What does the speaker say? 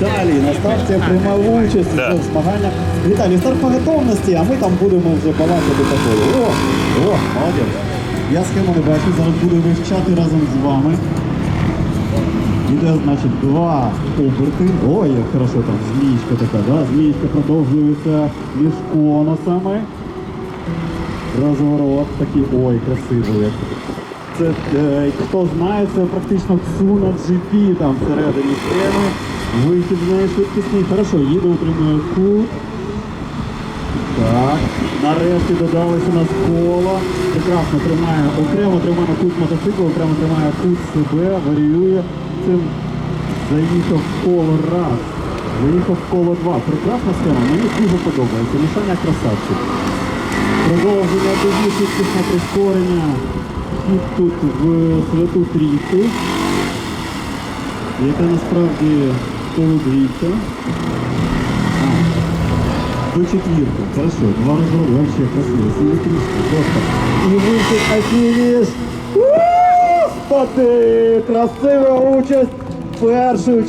Віталій на старті приймав участь Да. у змаганнях. Віталій, старт по готовності, а ми там будемо вже балакати такою. О, о, молодець. Я схему не бачу, зараз буду вивчати разом з вами. Іде, значить, два оберти. Ой, як хорошо там змієчка така, да? Змієчка продовжується між конусами. Розворот такий, ой, красивий. Це, е, хто знає, це практично Tsuna GP там всередині схеми. Вихід з неї швидкісний. Хорошо, їде, утримує кут. Так, нарешті додалися у нас кола. Прекрасно тримає, окремо тримає кут мотоцикл, окремо тримає кут себе, варіює. Цим заїхав коло раз. Заїхав коло два. Прекрасна схема, мені дуже подобається. Мішання красавчик. Продовження тоді швидкісне прискорення. Хід тут в святу трійку, яка насправді полудвійка. До четвірки. Хорошо, два розгони, вообще красиво. Симметрично, просто. І вихід фініш. Господи! Красива участь Перший учасниці.